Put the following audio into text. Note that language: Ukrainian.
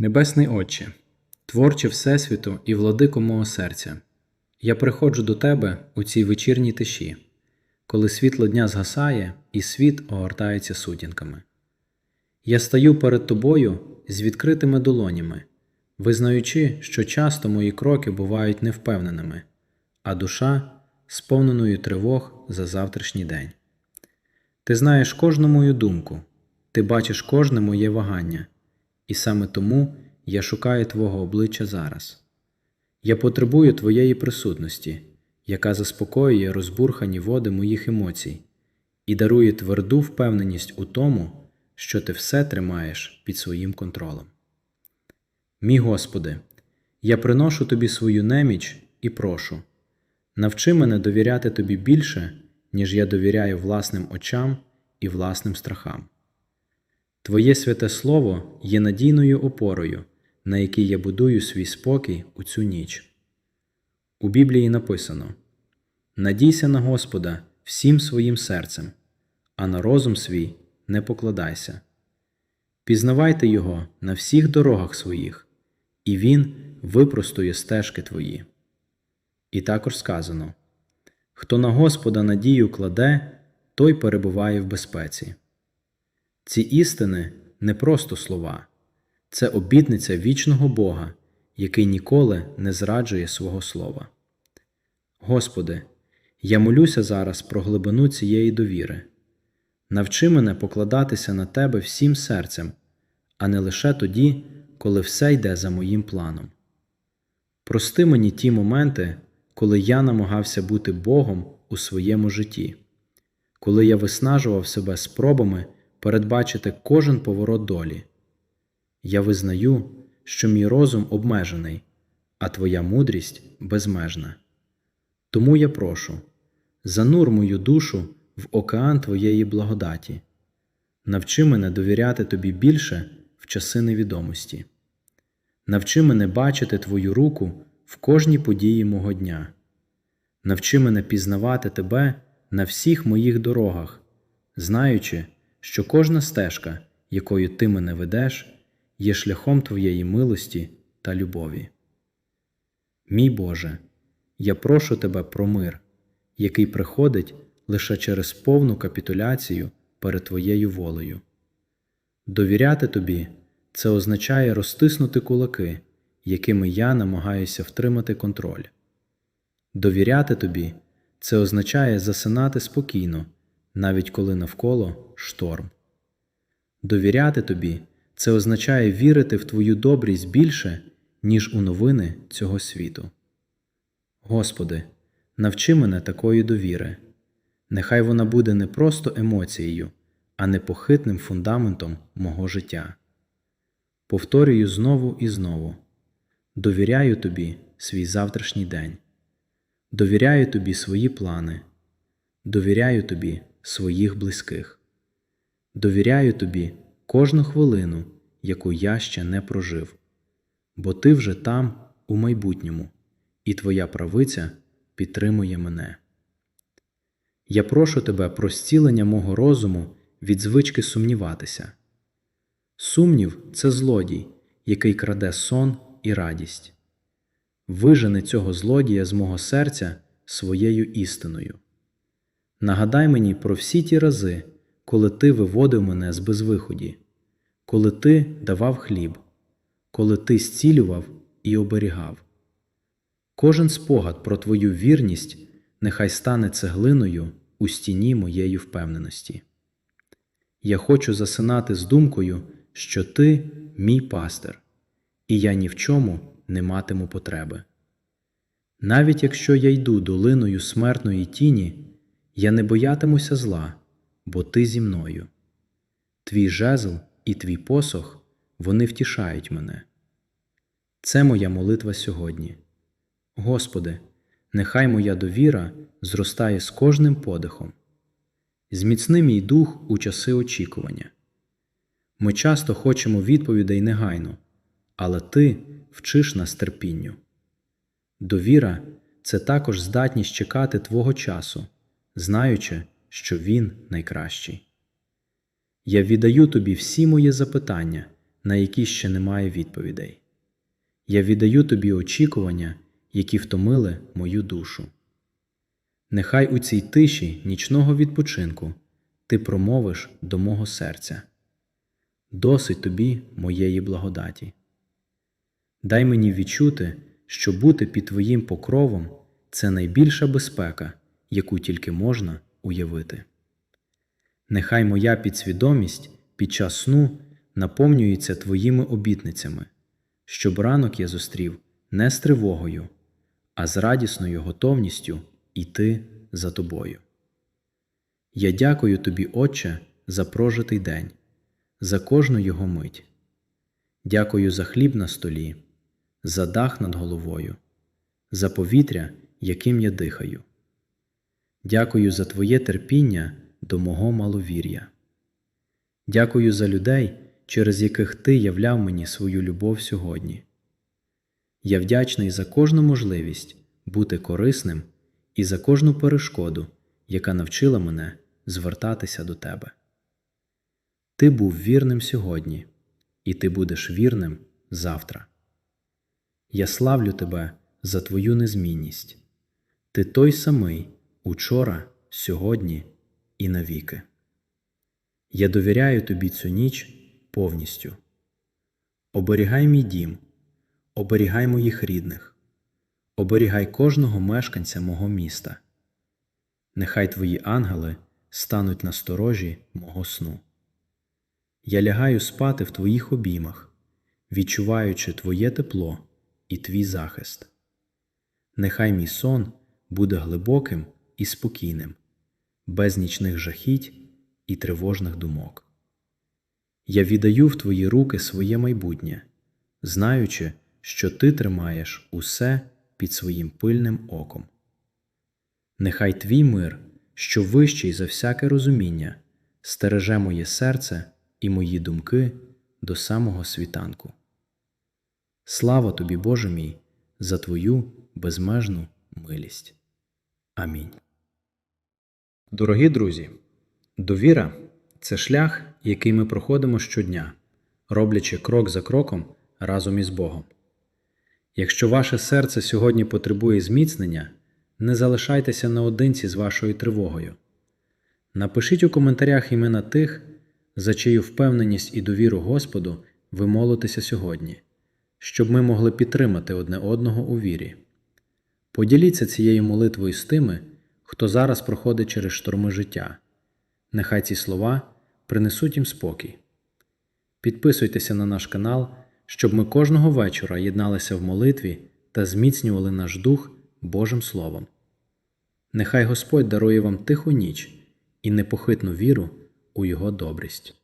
Небесний Отче, творче Всесвіту і владико мого серця, я приходжу до Тебе у цій вечірній тиші, коли світло дня згасає і світ огортається сутінками. Я стаю перед Тобою з відкритими долонями, визнаючи, що часто мої кроки бувають невпевненими, а душа сповненою тривог за завтрашній день. Ти знаєш кожну мою думку, ти бачиш кожне моє вагання, і саме тому я шукаю Твого обличчя зараз. Я потребую Твоєї присутності, яка заспокоює розбурхані води моїх емоцій і дарує тверду впевненість у тому, що ти все тримаєш під своїм контролем. Мій Господи, я приношу Тобі свою неміч і прошу, навчи мене довіряти Тобі більше, ніж я довіряю власним очам і власним страхам. Твоє святе Слово є надійною опорою, на якій я будую свій спокій у цю ніч. У Біблії написано: Надійся на Господа всім своїм серцем, а на розум свій не покладайся. Пізнавайте Його на всіх дорогах своїх, і Він випростує стежки твої. І також сказано: Хто на Господа надію кладе, той перебуває в безпеці. Ці істини не просто слова, це обітниця вічного Бога, який ніколи не зраджує свого слова. Господи, я молюся зараз про глибину цієї довіри. Навчи мене покладатися на Тебе всім серцем, а не лише тоді, коли все йде за моїм планом. Прости мені ті моменти, коли я намагався бути Богом у своєму житті, коли я виснажував себе спробами передбачити кожен поворот долі. Я визнаю, що мій розум обмежений, а твоя мудрість безмежна. Тому я прошу, занур мою душу в океан Твоєї благодаті, навчи мене довіряти Тобі більше в часи невідомості, навчи мене бачити Твою руку в кожній події мого дня, навчи мене пізнавати Тебе на всіх моїх дорогах, знаючи, що кожна стежка, якою ти мене ведеш, є шляхом Твоєї милості та любові. Мій Боже, я прошу Тебе про мир, який приходить лише через повну капітуляцію перед Твоєю волею. Довіряти Тобі це означає розтиснути кулаки, якими я намагаюся втримати контроль. Довіряти Тобі це означає засинати спокійно, навіть коли навколо шторм. Довіряти Тобі це означає вірити в Твою добрість більше, ніж у новини цього світу. Господи, навчи мене такої довіри. Нехай вона буде не просто емоцією, а непохитним фундаментом мого життя. Повторюю знову і знову довіряю тобі свій завтрашній день, довіряю тобі свої плани, довіряю тобі своїх близьких, довіряю тобі кожну хвилину, яку я ще не прожив, бо ти вже там, у майбутньому, і твоя правиця підтримує мене. Я прошу тебе про зцілення мого розуму від звички сумніватися. Сумнів це злодій, який краде сон і радість. Вижени цього злодія з мого серця своєю істиною. Нагадай мені про всі ті рази, коли ти виводив мене з безвиході, коли ти давав хліб, коли ти зцілював і оберігав. Кожен спогад про твою вірність нехай стане цеглиною у стіні моєї впевненості. Я хочу засинати з думкою, що ти мій пастир, і я ні в чому не матиму потреби. Навіть якщо я йду долиною смертної тіні, я не боятимуся зла, бо ти зі мною. Твій жезл і твій посох вони втішають мене. Це моя молитва сьогодні. Господи, нехай моя довіра зростає з кожним подихом. Зміцни мій дух у часи очікування. Ми часто хочемо відповідей негайно, але ти вчиш нас терпінню. Довіра це також здатність чекати Твого часу, знаючи, що Він найкращий. Я віддаю тобі всі мої запитання, на які ще немає відповідей. Я віддаю тобі очікування, які втомили мою душу. Нехай у цій тиші нічного відпочинку ти промовиш до мого серця. Досить тобі моєї благодаті. Дай мені відчути, що бути під твоїм покровом це найбільша безпека, яку тільки можна уявити. Нехай моя підсвідомість під час сну наповнюється твоїми обітницями, щоб ранок я зустрів не з тривогою, а з радісною готовністю йти за тобою. Я дякую тобі, Отче, за прожитий день, за кожну його мить. Дякую за хліб на столі, за дах над головою, за повітря, яким я дихаю. Дякую за Твоє терпіння до мого маловір'я. Дякую за людей, через яких Ти являв мені свою любов сьогодні. Я вдячний за кожну можливість бути корисним і за кожну перешкоду, яка навчила мене звертатися до Тебе. Ти був вірним сьогодні, і ти будеш вірним завтра. Я славлю тебе за твою незмінність. Ти той самий учора, сьогодні і навіки. Я довіряю тобі цю ніч повністю. Оберігай мій дім, оберігай моїх рідних, оберігай кожного мешканця мого міста. Нехай твої ангели стануть на сторожі мого сну. Я лягаю спати в твоїх обіймах, відчуваючи твоє тепло і твій захист. Нехай мій сон буде глибоким і спокійним, без нічних жахіть і тривожних думок. Я віддаю в твої руки своє майбутнє, знаючи, що ти тримаєш усе під своїм пильним оком. Нехай твій мир, що вищий за всяке розуміння, стереже моє серце і мої думки до самого світанку. Слава тобі, Боже мій, за Твою безмежну милість. Амінь. Дорогі друзі, довіра це шлях, який ми проходимо щодня, роблячи крок за кроком разом із Богом. Якщо ваше серце сьогодні потребує зміцнення, не залишайтеся наодинці з вашою тривогою. Напишіть у коментарях імена тих, за чию впевненість і довіру Господу ви молитеся сьогодні, щоб ми могли підтримати одне одного у вірі. Поділіться цією молитвою з тими, хто зараз проходить через шторми життя. Нехай ці слова принесуть їм спокій. Підписуйтеся на наш канал, щоб ми кожного вечора єдналися в молитві та зміцнювали наш дух Божим Словом. Нехай Господь дарує вам тиху ніч і непохитну віру у Його добрість.